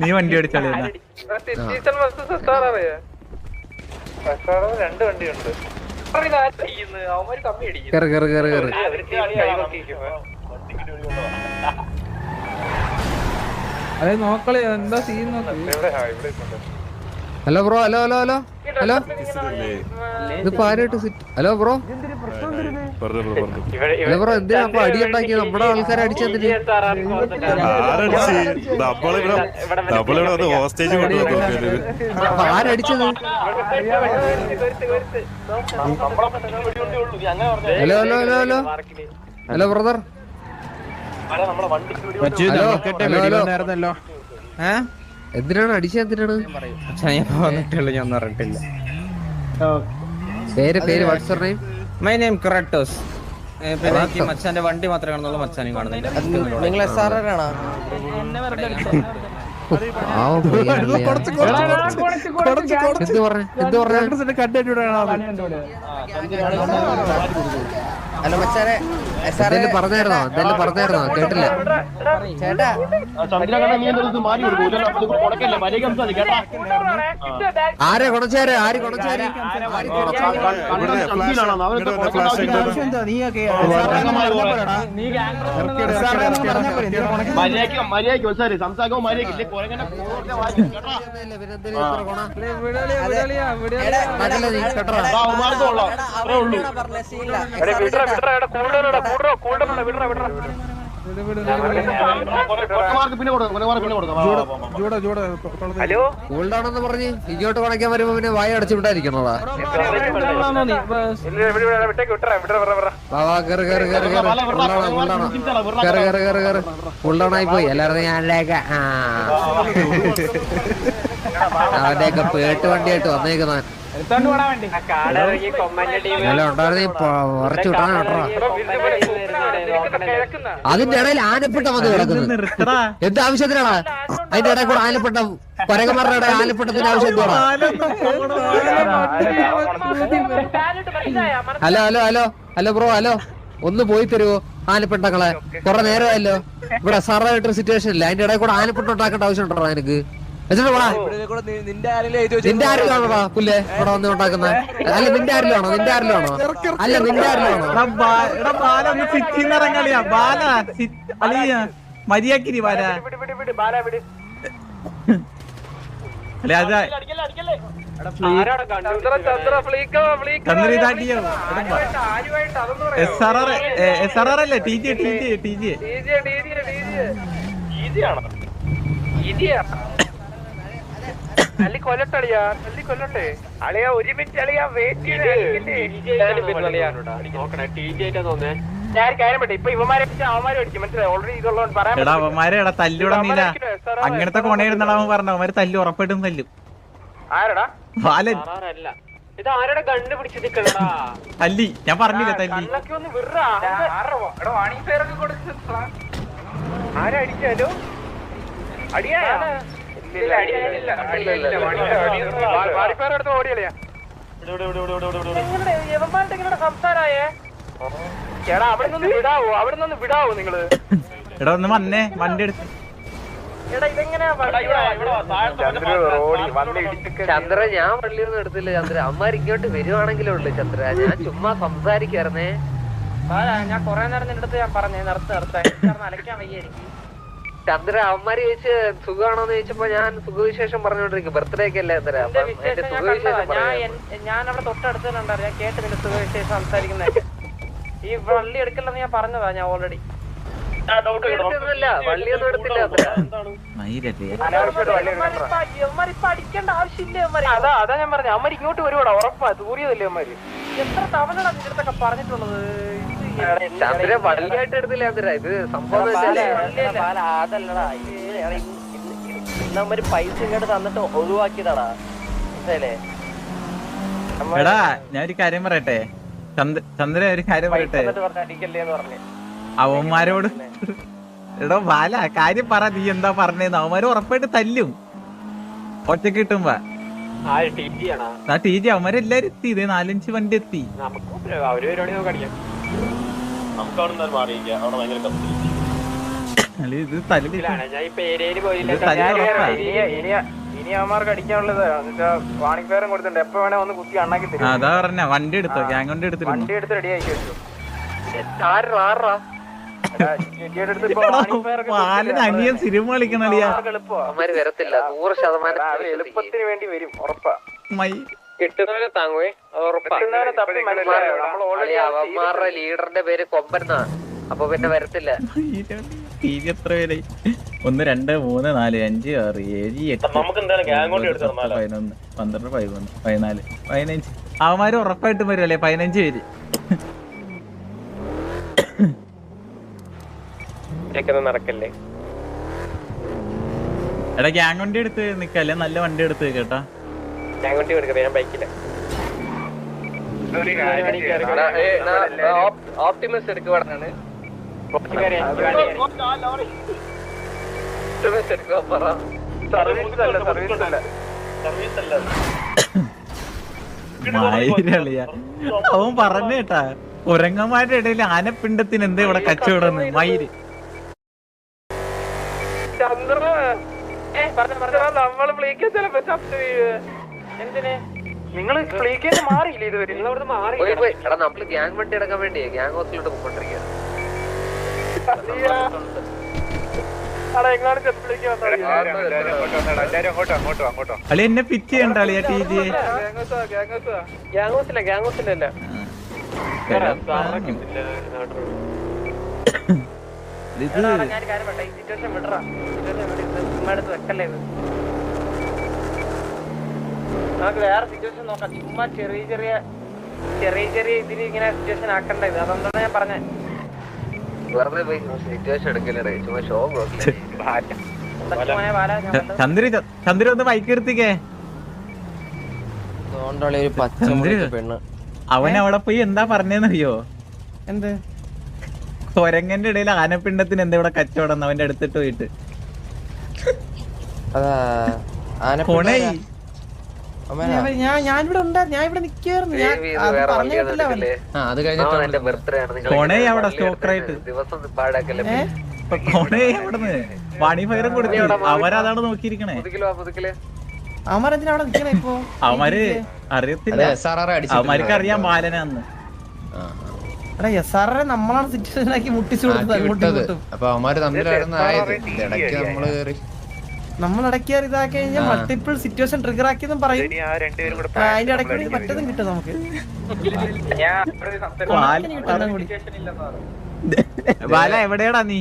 നീ വണ്ടി ഓടിച്ചോളി സീസൺ versus SRR. SRR രണ്ട് വണ്ടിയുണ്ട്. അവന്മാര് കമ്മി അടിക്കും കേറ് കേറ് കേറ് കേറ്. അതെ നോക്കളെ എന്താ സീൻ നോക്ക് ഇവിടെ ആ, ഇവിടെ ഇരിപ്പുണ്ട്. Hello bro hello hello hello hello ഇതിപ്പോ ആരായിട്ട് sit hello bro hello bro എന്തിനാ അപ്പൊ അടിയുണ്ടാക്കിയത് നമ്മുടെ ആൾക്കാരെ അപ്പൊ ആരടിച്ചത് hello hello hello hello hello brother hello, hello, hello. ഏഹ് എന്തിനാണ് അടിച്ചത് എന്തിനാണ് ഞാൻ വന്നിട്ടുള്ളൂ ഞാൻ പറഞ്ഞിട്ടില്ല പേര് പേര് വാട്സ്ആപ്പ് നെയിം മൈ നെയിം എനിക്ക് മച്ചാന്റെ വണ്ടി മാത്രമേ കാണുന്നുള്ളൂ മച്ചാനും കാണുന്നില്ല നിങ്ങൾ എസ് ആർ ആരാണോ എന്ത് പറഞ്ഞു. എന്ത് പറഞ്ഞു കണ്ടു അല്ല മച്ചാനെ പറഞ്ഞായിരുന്നോ? എന്തെങ്കിലും പറഞ്ഞായിരുന്നോ? കേട്ടില്ല. ചേട്ടാ ആരെ കൊണച്ചാര്? ആര് കൊണച്ചാര്? ആര് കൂൾഡാണെന്ന് പറഞ്ഞ് ഇങ്ങോട്ട് പണയ്ക്കാൻ വരുമ്പോ പിന്നെ വായ അടച്ചു വിട്ടായിരിക്കണോടാ ഇല്ല, ഇവിടെ, ഇവിടെ, വിട്ടേക്ക്, വിട്ടറാ, വിടറാ, വിടറാ, വിടറാ. വാ വാ കേറ് കേറ് കേറ് കേറ്. കൂൾഡാണോ കൂൾഡാണോ കേറ് കേറ് കേറ് കേറ്. കൂൾഡാണായി പോയി എല്ലാരും ഞാനിലേക്ക് ആ. അവന്റെയൊക്കെ പേട്ട് വണ്ടിയായിട്ട് വന്നേക്കുന്നവൻ. അതിന്റെ ഇടയിൽ ആനപ്പെട്ട വന്ന് കിടക്കുന്നത് എന്ത് ആവശ്യത്തിനാണ്? അതിന്റെ ഇടയിൽ കൂടെ ആനപ്പെട്ട പരകമാരുടെ ഇടയിൽ ആനപ്പെട്ടത്തിന്റെ ആവശ്യം എന്തുവാ hello hello hello hello bro hello. ഒന്ന് പോയി തരുമോ ആനപ്പെട്ടങ്ങളെ? കുറെ നേരമായല്ലോ. ഇവിടെ സാറായിട്ടൊരു സിറ്റുവേഷൻ ഇല്ല. അതിന്റെ ഇടയിൽ കൂടെ ആനപ്പെട്ട ഉണ്ടാക്കേണ്ട ആവശ്യം ഉണ്ടോ എനിക്ക് വെച്ചിട്ട് പോടാ നിന്റെ ആരെങ്കിലും എഴുതി നിന്റെ ആരിലാണോടാ പുല്ലേ ഇവിടെ വന്ന് ഉണ്ടാക്കുന്ന അല്ല നിന്റെ ആരിലാണോ നിന്റെ ആരിലാണോ അല്ല നിന്റെ ആരിലാണോ മര്യാക്കിരി ബാല. അല്ലെ അത് അല്ലേ? T G T G T G DJ, DJ. അല്ലി കൊല്ലട്ടെ. അളിയാ ഒരു മിനിറ്റ് അളിയാ വെയിറ്റ് തല്ലുട നീല. അങ്ങനത്തെ കൊണയിരുന്നടാ അവൻ പറഞ്ഞു അവന്മാര് തല്ലു ഉറപ്പായിട്ടും തല്ലും. തല്ലി. ഞാൻ പറഞ്ഞില്ല തല്ലി? കണ്ണൊക്കെ ഒന്ന് വിറാ വാണിംഗ് ഫെയർ ഒക്കെ കൊടുത്ത് ആരാ അടിച്ചാലോ അടിയാ ചേടാ അവിടെ നിന്ന് വിടാവോ? അവിടെ നിന്ന് വിടാവോ നിങ്ങൾ? എടാ ഒന്ന് വന്നേ. വണ്ടി എടുത്ത്. എടാ ചന്ദ്ര ഞാൻ വള്ളിയൊന്നും എടുത്തില്ല ചന്ദ്ര. അമ്മമാർ ഇങ്ങോട്ട് വരുവാണെങ്കിലേ ഉള്ളു ചന്ദ്ര. ഞാൻ ചുമ്മാ സംസാരിക്കായിരുന്നേ ഞാൻ കൊറേ നേരം നിന്റെ അടുത്ത് ഞാൻ പറഞ്ഞേ നിർത്ത് നിർത്താൻ കാരണം അലക്കാൻ വയ്യ എനിക്ക്. ചന്ദ്ര അവന്മാര് ചോദിച്ച് സുഖമാണോന്ന് ചോദിച്ചപ്പോ ഞാൻ സുഖവിശേഷം പറഞ്ഞോണ്ടിരിക്കും ബർത്ത്ഡേ ഒക്കെ അല്ലേ ചന്ദ്ര എന്റെ. സുഖവിശേഷം ഞാൻ അവിടെ തൊട്ടടുത്ത് തന്നെ ഉണ്ടായിരുന്നു ഞാൻ കേട്ടില്ല സുഖവിശേഷം സംസാരിക്കുന്നതൊക്കെ. ഈ വള്ളി എടുക്കില്ലെന്ന് ഞാൻ പറഞ്ഞതാ ഞാൻ ഓൾറെഡി അതാ അതാ ഞാൻ പറഞ്ഞു. അമ്മ ഇങ്ങോട്ട് വരുവാടാ. ഉറപ്പാ ദൂരിയതല്ലേ അമ്മര് എത്ര തവണ നിന്റെ അടുത്തൊക്കെ പറഞ്ഞിട്ടുള്ളത്? ചന്ദ്ര വള്ളിയായിട്ട് എടുത്തില്ല ചന്ദ്ര ഇത് സംഭവം അതല്ലടാ പൈസ ഇങ്ങോട്ട് തന്നിട്ട് ഒഴിവാക്കിയതാടാ. മനസ്സിലായില്ലേ? എടാ ഞാൻ ഒരു കാര്യം പറയട്ടെ? ചന്ദ്ര ഒരു കാര്യം പറയട്ടെ? അവന്മാരോട് എടോ ബാല കാര്യം പറ നീ എന്താ പറഞ്ഞേന്ന്? അവന്മാര് ഉറപ്പായിട്ട് തല്ലും. ഒറ്റയ്ക്ക് കിട്ടുമ്പോ. ആര് ടി ജി ആ ടി ജി അവന്മാരെല്ലാരും എത്തി. ഇതേ നാലഞ്ച് വണ്ടി എത്തി. നമുക്ക് അവർ പരിപാടി നമുക്ക് അടിക്കാം. നമുക്ക് അവിടെ നിന്ന് മാറിയിരിക്കാം അവിടെ ഭയങ്കര കത്തി ഇത് തല്ലി ഞാൻ ഇപ്പൊ ഏരിയയിൽ പോയില്ല ഇത് തല്ലി ഉറപ്പാ. ഇനി ഇനി ഇനി അവന്മാർക്ക് അടിക്കാനുള്ളത് എന്നുവെച്ചാ വാണിംഗ് ഫെയറും കൊടുത്തിട്ടുണ്ട്. എപ്പോ വേണേ ഒന്ന് കുത്തി അണ്ണാക്കി തരും. അതാ പറഞ്ഞ. വണ്ടി എടുത്തോ? ഗ്യാങ് വണ്ടി എടുത്തിട്ട് വണ്ടി എടുത്ത് റെഡി ആക്കി വെച്ചു. അനിയൻ സിനിമ കളിക്കണടിയാ എളുപ്പത്തിന് വേണ്ടി വരും ഉറപ്പാ. മൈ കിട്ടുന്നവരെ താങ്ങുവേ അത് ഉറപ്പാ. കിട്ടുന്നവനെ തപ്പി മനസ്സിലായോ? നമ്മൾ ഓൾറെഡി അവന്മാരുടെ ലീഡറിന്റെ പേര് കൊമ്പന്നാ അപ്പൊ പിന്നെ വരത്തില്ല. എത്ര പേര്. ഒന്ന് രണ്ട് മൂന്ന് നാല് അഞ്ച് ആറ് ഏഴ് എട്ട് നമുക്ക് പതിനൊന്ന് പന്ത്രണ്ട് പതിമൂന്ന് പതിനാല് പതിനഞ്ച്. അവന്മാര് ഉറപ്പായിട്ടും വരുമല്ലേ പതിനഞ്ച് പേര്. നടക്കല്ലേ? എടാ ഗ്യാങ് വണ്ടി എടുത്ത് നിക്കല്ലേ നല്ല വണ്ടി എടുത്ത് കേട്ടാ. ഞാൻ കൊണ്ടി എടുക്കട്ടെ ഞാൻ ബൈക്കില്ല ഓപ്റ്റിമസ് എടുക്കുവാണ് ഓപ്റ്റിമസ് എടുക്കുക പറ. സർവീസ് അല്ല സർവീസ് അല്ല മയിരളിയ അവൻ പറഞ്ഞ കേട്ടാ. ഉരങ്ങന്മാരുടെ ഇടയിൽ ആനപ്പിണ്ടത്തിന് എന്താ ഇവിടെ കച്ചവടം മയിര് ചന്ദ്ര നമ്മൾ പ്ലീക്കാൻ ചിലപ്പോ ചത്ത് വീഴുവേ. എന്തിന്? നിങ്ങൾ പ്ലീക്കേന്ന് മാറിയില്ലേ ഇതുവരെ? നിങ്ങൾ അവിടുന്ന് മാറി പോയി പോയി. എടാ നമ്മൾ ഗ്യാങ് വണ്ടി എടുക്കാൻ വേണ്ടി ഗ്യാങ് ഹോസ്റ്റലിലോട്ട് പോയിക്കൊണ്ടിരിക്കുക അളി എന്നെ പിച്ച് ചെയ്യണ്ട ആ ടി ജി ഗ്യാങ്ങോസില്ല ഗ്യാങ്ങോസില്ല അല്ല ഇത് ഞാൻ കാര്യം പറയട്ടെ. ഈ സിറ്റുവേഷൻ വിടറാ. സിറ്റുവേഷൻ വിട് ചുമ്മാ എടുത്ത് വെക്കല്ലേ ഇത്? നമുക്ക് വേറെ സിറ്റുവേഷൻ നോക്കാം. ചുമ്മാ ചെറിയ ചെറിയ ചെറിയ ചെറിയ ഇതിന് ഇങ്ങനെ സിറ്റുവേഷൻ ആക്കണ്ട. ഇത് അതുകൊണ്ടാണ് ഞാൻ പറഞ്ഞത് വെറുതെ പോയി സിറ്റുവേഷൻ ചുമ്മാ ഷോ. ചന്ദ്ര ചന്ദ്ര ഒന്ന് ബൈക്ക് എടുത്തിക്കേ ഒരു പച്ച പെണ്ണ്. അവൻ അവിടെ പോയി എന്താ പറഞ്ഞെന്നറിയോ? എന്ത്? കൊരങ്ങന്റെ ഇടയിൽ ആനപ്പിണ്ടത്തിന് എന്താ ഇവിടെ കച്ചവടം അവന്റെ അടുത്തിട്ട് പോയിട്ട്. അതാ കൊണേ. ഞാൻ ഞാനിവിടെ ഞാൻ ഇവിടെ നിക്കായിരുന്നു ഞാൻ അത് കഴിഞ്ഞിട്ട് കൊടുത്തു. അവരതാണ് നോക്കിയിരിക്കണേ. മുതുകിലോ മുതുകിൽ അവന്മാരെന്തിനാ അവിടെ നിക്കണേ ഇപ്പൊ? അവന്മാര് അറിയത്തില്ല. അവന്മാർക്ക് അറിയാം ബാലനാന്ന്. എടാ എസ് ആർ നമ്മളാണ് സിറ്റുവേഷൻ ആക്കി മുട്ടിച്ചു കൊടുത്തത് അപ്പൊ അവന്മാര് തമ്മിലായിരുന്നു ആയത് ഇടയ്ക്ക് നമ്മൾ കേറി നമ്മൾ ഇടയ്ക്ക് ഇതാക്കി കഴിഞ്ഞാൽ മൾട്ടിപ്പിൾ സിറ്റുവേഷൻ ട്രിഗർ ആക്കിയതും പറയും. ആ, അതിന്റെ ഇടയ്ക്ക് മറ്റതും കിട്ടും നമുക്ക്. ബാല എവിടെയാടാ നീ?